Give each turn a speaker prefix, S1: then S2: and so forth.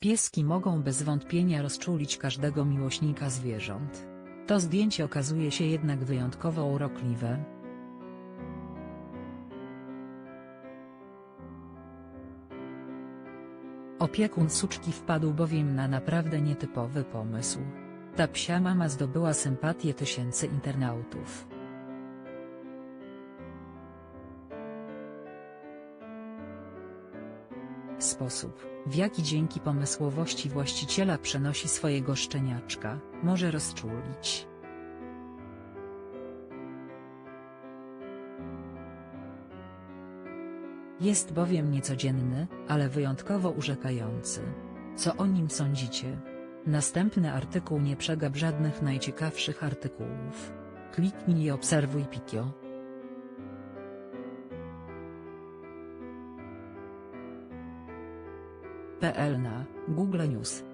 S1: Pieski mogą bez wątpienia rozczulić każdego miłośnika zwierząt. To zdjęcie okazuje się jednak wyjątkowo urokliwe. Opiekun suczki wpadł bowiem na naprawdę nietypowy pomysł. Ta psia mama zdobyła sympatię tysięcy internautów. Sposób, w jaki dzięki pomysłowości właściciela przenosi swojego szczeniaczka, może rozczulić. Jest bowiem niecodzienny, ale wyjątkowo urzekający. Co o nim sądzicie? Następny artykuł nie przegap żadnych najciekawszych artykułów. Kliknij i obserwuj Pikio. PL na Google News